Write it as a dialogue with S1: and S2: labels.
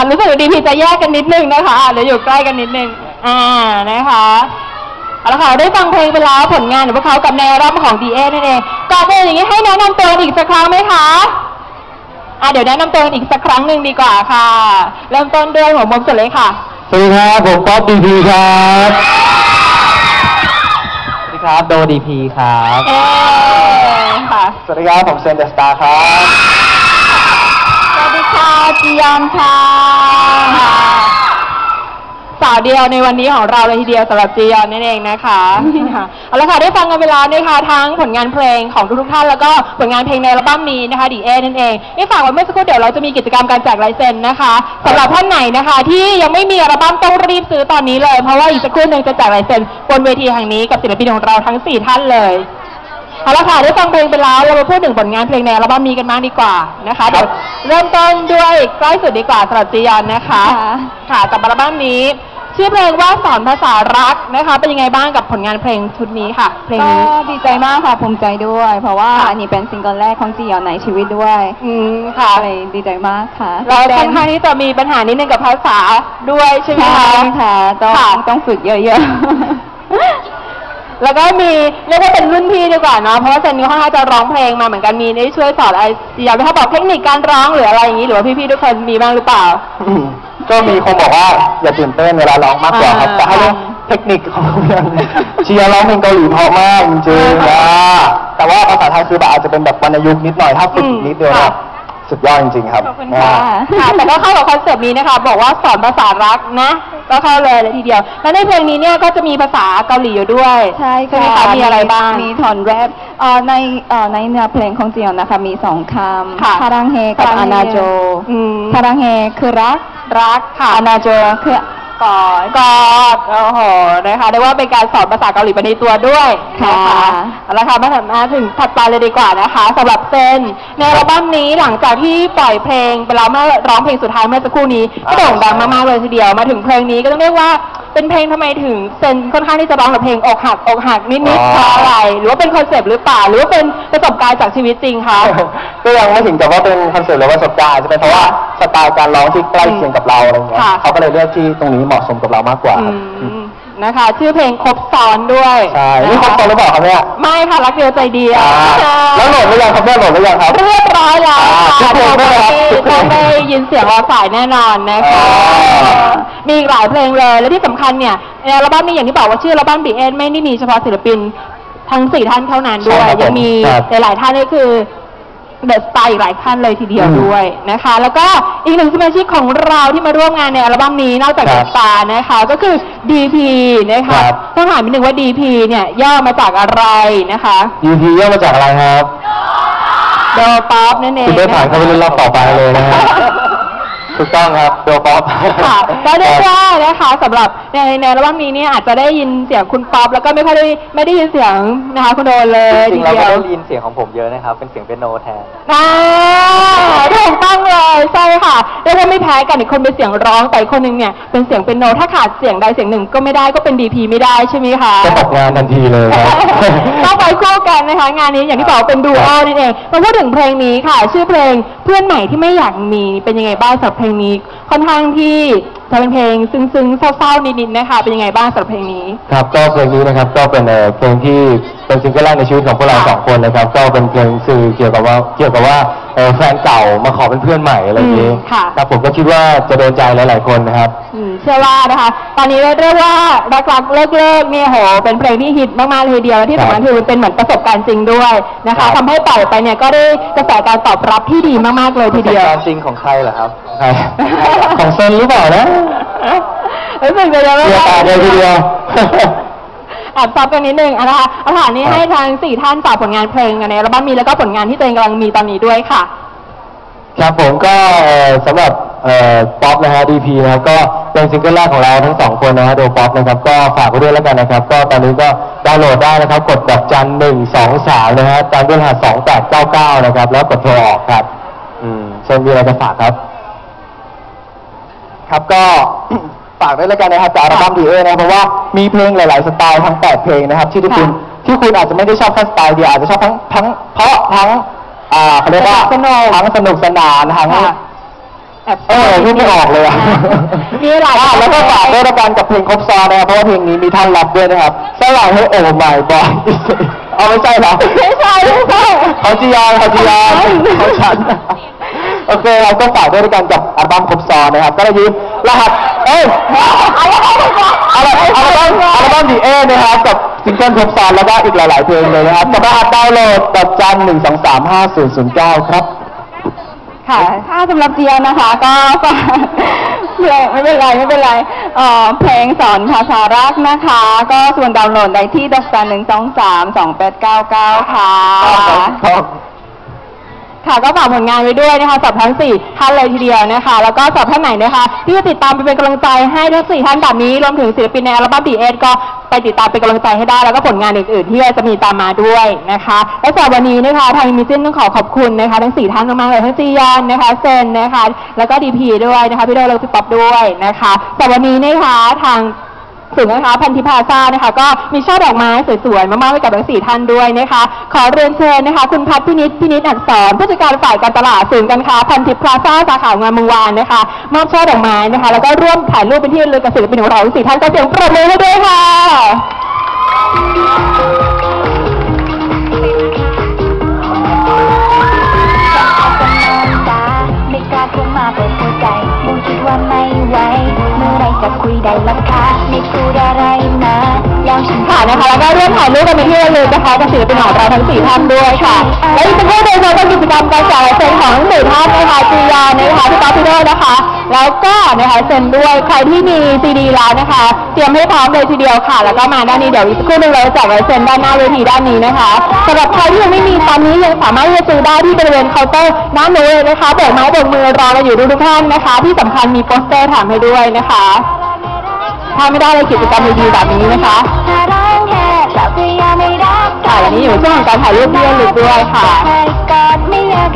S1: อะรู้สึกว่าดีพีจะแยกกันนิดนึงนะคะอะเดี๋ยวอยู่ใกล้กันนิดนึง อ่านะคะเอาละค่ะได้ฟังเพลงไปแล้วผลงานของพวกเขากับในอัลบั้มของ DA นั่นเองก่อนอื่นอย่างนี้ให้แนะนำตัวอีกสักครั้งไหมคะอะเดี๋ยวแนะนำตัวอีกสักครั้งหนึ่งดีกว่าค่ะ เริ่มต้นด้วยหัวมุมสุดเลยค่ะ
S2: สวัสดีครับ ผมป๊อปดีพีครับสวัสดีครับโดดีพีครับ
S1: เอ๊ค่ะ
S2: สวัสดีครับ ผมเซนเดสตาร์ครับ
S1: สวัสดีค่ะ จียอนค่ะ สาวเดียวในวันนี้ของเราเลยทีเดียวสำหรับจียอนนั่นเองนะคะค่ะเอาละค่ะได้ฟังกันไปแล้วนะคะทั้งผลงานเพลงของทุกๆท่านแล้วก็ผลงานเพลงในอัลบั้มนี้นะคะดีเอนั่นเองนี่ฝากไว้เมื่อสักครู่เดี๋ยวเราจะมีกิจกรรมการแจกลายเซ็นนะคะสำหรับท่านไหนนะคะ ที่ยังไม่มีอัลบั้มต้องรีบซื้อตอนนี้เลย เพราะว่าอีกสักครู่หนึ่งจะแจกลายเซ็นบนเวทีแห่งนี้กับศิลปินของเราทั้งสี่ท่านเลย เอาละค่ะได้ฟังเพลงไปแล้วเรามาพูดถึงผลงานเพลงในอัลบั้มนี้กันบ้างดีกว่านะคะเดี๋ยวเริ่มต้นด้วยใกล้สุดดีกว่าสำหรับจียอนนะคะ
S3: ค่ะ
S1: ค่ะกับอัลบั้มนี้ ชื่อเพลงว่าสอนภาษารักนะคะ เป็นยังไงบ้างกับผลงานเพลงชุดนี้ค่ะ เพลง
S3: ก็
S1: นี้
S3: ดีใจมากค่ะภูมิใจด้วย เพราะว่า
S1: ค่ะ
S3: อันนี้เป็นซิงเกิลแรกของจียอนในชีวิตด้วย
S1: อืมค่ะ
S3: ก็เลยดีใจมากค่ะ
S1: เราค่อนข้างที่จะมีปัญหานิดนึงกับภาษาด้วยใช่ไหม
S3: ใช่
S1: คะ
S3: ค่ะต้อง
S1: ค่ะ
S3: ต้องฝึกเยอะ
S1: แล้วก็มีเรียกว่าเป็นรุ่นพี่ดีกว่าเนาะเพราะว่าเซนนี่ค่อนข้างจะร้องเพลงมาเหมือนกันมีได้ช่วยสอนอะไรจียอนไหมคะบอกเทคนิคการร้องหรืออะไรอย่างนี้หรือว่าพี่ๆทุกคนมีบ้างหรือเปล่า
S2: ก็มีคนบอกว่าอย่าตื่นเต้นเวลาร้องมากกว่าครับ
S1: อ่า
S2: แต่ให้เรื่องเทคนิคของเรื่องเชียร์ร้องเพลงเกาหลีเพราะมากจริงๆนะแต่ว่าภาษาไทยคือแบบอาจจะเป็นแบบวรรณยุกต์นิดหน่อยถ้าฝึกอีกนิดเดียว
S1: ค่ะ
S2: นะสุดยอดจริงๆครับ
S1: ขอบคุณค่ะ
S2: อ่า
S1: ค่ะแต่ก็เข้ากับคอนเซปต์นี้นะคะ บอกว่าสอนภาษารักนะ ก็เข้าเลยเลยทีเดียว แล้วในเพลงนี้เนี่ยก็จะมีภาษาเกาหลีอยู่ด้วย
S3: ๆใช่
S1: ใช่ไหม
S3: ค่ะ
S1: คะมีอะไรบ้าง
S3: มีท่อนแรปเอ่อในเอ่อในเนื้อเพลงของจียอนนะคะ มีสองค
S1: ค่ะำ
S3: พารังเฮกับ
S1: พารั
S3: อาง
S1: เฮ
S3: นาโจ
S1: อืม
S3: พารังเฮคือรัก
S1: รักค่ะ
S3: อานาโจคือ ก
S1: อดกอดโอ้โหนะคะเรียกว่าเป็นการสอนภาษาเกาหลีไปในตัวด้วยนะคะเอาละค่ะมาถึงมาถึงถัดไปเลยดีกว่านะคะสำหรับเซนในอัลบั้มนี้หลังจากที่ปล่อยเพลงไปแล้วเมื่อร้องเพลงสุดท้ายเมื่อสักครู่นี้ก็โด่งดังมากๆเลยทีเดียวมาถึงเพลงนี้ก็ต้องเรียกว่า เป็นเพลงทำไมถึงเซนค่อนข้างที่จะร้องแต่เพลงอกหักอกหักนิดๆเพราะอะไร หรือว่าเป็นคอนเซปต์หรือเปล่า หรือว่าเป็นประสบการณ์จากชีวิตจริงคะ
S2: ก็ยังไม่ถึงกับว่าเป็นคอนเสิร์ตหรือว่าประสบการณ์จะเป็นเพราะว่าสไตล์การร้องที่ใกล้เคียงกับเราอะไรเงี้ย
S1: ค่ะ
S2: เขาก็เลยเลือกที่ตรงนี้เหมาะสมกับเรามากกว่า
S1: อื
S2: ครับ
S1: ม นะคะ ชื่อเพลงครบซ้อนด้วย
S2: ใช่นี่ครบตอนหรือเปล่าครับเนี่ย
S1: ไม่ค่ะรักเดียวใจเดียว
S2: อ่าแล้วโหลดหรือยังครับเนี่ยโหลดหรือยังครับ
S1: เรียบร้อยแล้ว
S2: อ่า
S1: ค่ะ
S2: ทุกเพลงด้วยนะครับทุกเพล
S1: ต้องงได้ยินเสียงรอสายแน่นอนนะคะ
S2: อ่า
S1: มีอีกหลายเพลงเลย และที่สำคัญเนี่ยในอัลบั้มนี้อย่างที่บอกว่าชื่ออัลบั้มบีเอ็นไม่ได้มีเฉพาะศิลปินทั้งสี่ท่านเท่านั้นด้วย
S2: ใช่ครับ
S1: ยังมี
S2: ครับ
S1: หลายๆท่านก็คือ เดอะสไตล์อีกหลายท่านเลยทีเดียว
S2: อืม
S1: ด้วยนะคะ แล้วก็อีกหนึ่งสมาชิกของเราที่มาร่วมงานในอัลบั้มนี้นอกจาก
S2: ค
S1: เด
S2: รั
S1: อะ
S2: บ
S1: สตาร์นะคะ ก็คือ DP นะคะ
S2: ครับ
S1: ต้องถามนิดนึงว่า DP เนี่ยย่อมาจากอะไรนะคะ
S2: UP ย่อมาจากอะไรครับ
S1: โดป๊อปนั่นเอง
S2: คุณได้ผ่านเข้าไปเล่นรอบต่อไปเลยนะฮะ ถูกต้องครับโดป๊อป
S1: ค่ะก็เรียกว่านะคะสำหรับในในอัลบั้มนี้เนี่ยอาจจะได้ยินเสียงคุณป๊อปแล้วก็ไม่ค่อยได้ไม่ได้ยินเสียงนะคะคุณโดนเลย
S2: จริ
S1: ที
S2: งๆเรา
S1: เดี
S2: ก็
S1: ยว
S2: ได้ยินเสียงของผมเยอะนะครับ เป็นเสียงเปียโนแทน
S1: อ่าถูกต้องเลยใช่ค่ะเรียกว่าไม่แพ้กันอีกคนเป็นเสียงร้องแต่อีกคนหนึงเนี่ยเป็นเสียงเป็นโนถ้าขาดเสียงใดเสียงหนึ่งก็ไม่ได้ก็เป็นดีพีไม่ได้ใช่ไหมคะ
S2: ก็ตกงานทันทีเลยครับ
S1: ต้องไปคู่กันนะคะ งานนี้อย่างที่บอกเป็นดูโอนั่นเองมาพูดถึงเพลงนี้ค่ะ ชื่อเพลงเพื่อนใหม่ที่ไม่อยากมีเป็นยังไงบ้างสำหรับเพลงนี้ค่อนข้างที่จะเป็นเพลงซึ้งๆเศร้าๆนิดๆนะคะ เป็นยังไงบ้างสำหรับเพลงนี้
S2: ครับก็เพลงนี้นะครับก็เป็นเอ่อเพลงที่เป็นซิงเกิลแรกในชีวิตของพวกเรา
S1: ค่ะ
S2: สองคนนะครับ ก็เป็นเพลงสื่อเกี่ยวกับว่าเกี่ยวกับว่าเอ่อแฟนเก่ามาขอเป็นเพื่อนใหม่อะไรอย่างนี้
S1: อืมค่ะ
S2: ครับผมก็คิดว่าจะโดนใจหลายๆคนนะครับ
S1: อืม เชื่อว่านะคะ ตอนนี้เรียกว่ารักรักเลิกเลิกๆเนี่ยโห เป็นเพลงที่ฮิตมากๆเลยทีเดียวและที่สำคัญคือมันเป็นเหมือนประสบการณ์จริงด้วยนะ
S2: ครั
S1: คะ
S2: บ
S1: ทำให้ปล่อยไปเนี่ยก็ได้กระแสการตอบรับที่ดีมากๆเลยทีเดียว
S2: การจริงของใครเหรอครับใครของเซนหรือเปล่านะ
S1: รู้สึกจะยังไม่
S2: เดียวตาเลยทีเดียว
S1: แอบซับกันนิดนึงอะนะคะเอาถามนี้
S2: ครับ
S1: ให้ทางสี่ท่านฝากผลงานเพลงกันในอัลบั้มมีแล้วก็ผลงานที่ตัวเองกำลังมีตอนนี้ด้วยค่ะ
S2: ครับผมก็เอ่อสำหรับ เอ่อป๊อปนะฮะ DP นะครับก็เป็นซิงเกิลแรกของเราทั้งสองคนนะฮะโดป๊อปนะครับก็ฝากไว้ด้วยแล้วกันนะครับ ก็ตอนนี้ก็ดาวน์โหลดได้นะครับ กดดอกจันหนึ่งสองสามนะฮะตามด้วยรหัสสองแปดเก้าเก้านะครับ แล้วกดโทรออกครับ อืมเช่นมีอะไรจะฝากครับ ครับก็ ฝากด้วยแล้วกันนะครับจากอัลบั้มดีเอนะเพราะว่ามีเพลงหลาย ๆ สไตล์ทั้ง 8 เพลงนะครับที่ทุกคุณ
S1: ค่ะ
S2: ที่คุณอาจจะไม่ได้ชอบแค่สไตล์เดียวอาจจะชอบทั้งทั้งเพราะทั้งอ่าเขาเรียกว่า
S1: สนุก
S2: ทั้งสนุกสนานทั้ง
S1: ค่ะ อบ
S2: เออพูดไม่ออกเลยอะ
S1: มีหลาย
S2: อะแล้วก็ฝากด้วยละกันกับเพลงครบซ้อนนะครับเพราะว่าเพลงนี้มีท่อนรับด้วยนะครับสลายให้โอ้ my boy เอาไม่ใช่เหรอ
S1: ไม่ใช่ไม่ใช่
S2: เขาจียอนเขาจียอนเขาฉันโอเคครับก็ฝากด้วยละกันกับอัลบั้มครบซ้อนนะครับ ก็เลยยืมรหัสเอ้ยอัลบั้มอัลบั้มอัลบั้มดีเอนะครับกับซิงเกิลครบซ้อนแล้วก็อีกหลาย ๆ เพลงเลยนะครับกับรหัสดาวน์โหลดดอกจันหนึ่งสองสามห้าศูนย์ศูนย์เก้าครับ
S3: ค่ะ ถ้าสำหรับเจียนะคะ ก็ฝากเพลงไม่เป็นไรไม่เป็นไรเอ่อเพลงสอนภาษารักนะคะ ก็ส่วนดาวน์โหลดได้ที่ดอกจันหนึ่งสองสามสองแปดเก้าเก้าค่ะ
S1: ค่ ค่ะก็ฝากผลงานไว้ด้วยนะคะสำหรับทั้งสี่ท่านเลยทีเดียวนะคะ แล้วก็สำหรับท่านไหนนะคะที่จะติดตามไปเป็นกำลังใจให้ทั้งสี่ท่านแบบนี้รวมถึงศิลปินในอัลบั้มดีเอสก็ไปติดตามเป็นกำลังใจให้ได้ แล้วก็ผลงานอื่นๆ ที่จะมีตามมาด้วยนะคะ และสำหรับวันนี้นะคะทางมิจินต้องขอขอบคุณนะคะ ทั้งสี่ท่านมากๆเลยทั้งจียอนนะคะเซนนะคะ แล้วก็ดีพีด้วยนะคะพี่โดแล้วก็พี่ป๊อปด้วยนะคะแต่วันนี้นะคะทาง ถึงนะคะพันธิพาซานะคะ ก็มีช่อดอกไม้สวยๆมามอบให้กับทั้งสี่ท่านด้วยนะคะ ขอเรียนเชิญนะคะ คุณพัฒพินิษพินิษอักษรผู้จัดการฝ่ายการตลาดศูนย์การค้าพันธิพาซาสาขางามเมืองวานนะคะมอบช่อดอกไม้นะคะ แล้วก็ร่วมถ่ายรูปเป็นที่ระลึกกับศิลปินของเราทั้งสี่ท่านก็เสียงปรบมือให้ด้วยค่ะ
S4: ไม่กล้าเข้ามาเปิดหัวใจมูคิดว่าไม่ จะคุยได้ล่ะคะไม่พูดอะไรมาแล้วฉัน
S1: ค่ะนะคะแล้วก็ร่วมถ่ายรูปกันเป็นที่ระลึกนะคะกับศิลปินของเราทั้งสี่ท่านด้วยค่ะและอีกสักครู่เดียวเราจะกิจกรรมการแจกลายเซ็นของทั้งสี่ท่านนะคะจียานะคะพี่ป๊อปพี่โดนะคะ แล้วก็นะคะเซ็นด้วยใครที่มีซีดีแล้วนะคะ เตรียมให้พร้อมเลยทีเดียวค่ะ แล้วก็มาด้านนี้เดี๋ยวอีกสักครู่หนึงเราจะแจกลายเซ็นด้านหน้าเวทีด้านนี้นะคะสำหรับใครที่ยังไม่มีตอนนี้ยังสามารถที่จะซื้อได้ที่บริเวณเคาน์เตอร์ด้านนู้นเลยนะคะโบกไม้โบกมือรอเราอยู่ทุกท่านนะคะ ที่สำคัญมีโปสเตอร์แถมให้ด้วยนะคะ ถ้าไม่ได้เลยกิจกรรมดีๆแบบนี้นะคะ
S4: ถ้าร้องแค่เราก็ยังไม่รัก
S1: ค่ะวันนี้อยู่ช่วงของการถ่ายรูปที่ระลึกด้วยค่ะ
S4: ให้กอดไม่อยาก